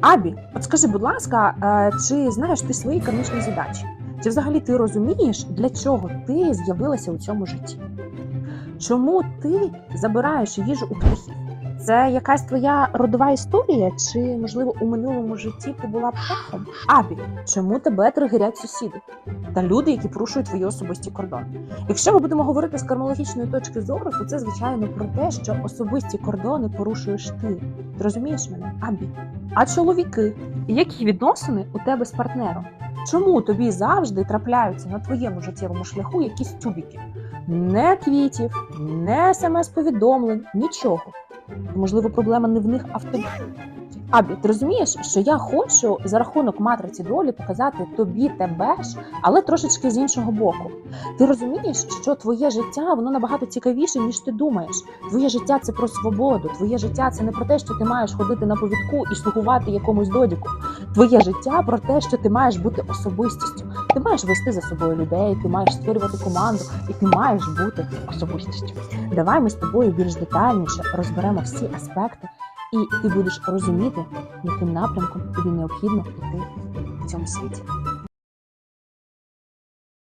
Абі, от скажи, будь ласка, е, чи знаєш ти свої кармічні задачі? Чи взагалі ти розумієш, для чого ти з'явилася у цьому житті? Чому ти забираєш їжу у птахів? Це якась твоя родова історія, чи можливо у минулому житті ти була птахом? Абі, чому тебе тригерять сусіди та люди, які порушують твої особисті кордони? Якщо ми будемо говорити з кармологічної точки зору, то це звичайно про те, що особисті кордони порушуєш ти. Ти розумієш мене, Абі? А чоловіки, які відносини у тебе з партнером? Чому тобі завжди трапляються на твоєму життєвому шляху якісь тюбіки? Не квітів, не смс-повідомлень, нічого. Можливо, проблема не в них, а в тобі. Абі, ти розумієш, що я хочу за рахунок матриці долі показати тобі тебе ж, але трошечки з іншого боку. Ти розумієш, що твоє життя воно набагато цікавіше, ніж ти думаєш. Твоє життя це про свободу. Твоє життя це не про те, що ти маєш ходити на повідку і слугувати якомусь додіку. Твоє життя про те, що ти маєш бути особистістю. Ти маєш вести за собою людей, ти маєш створювати команду, і ти маєш бути особистістю. Давай ми з тобою більш детальніше розберемо всі аспекти, і ти будеш розуміти, яким напрямком тобі необхідно йти в цьому світі.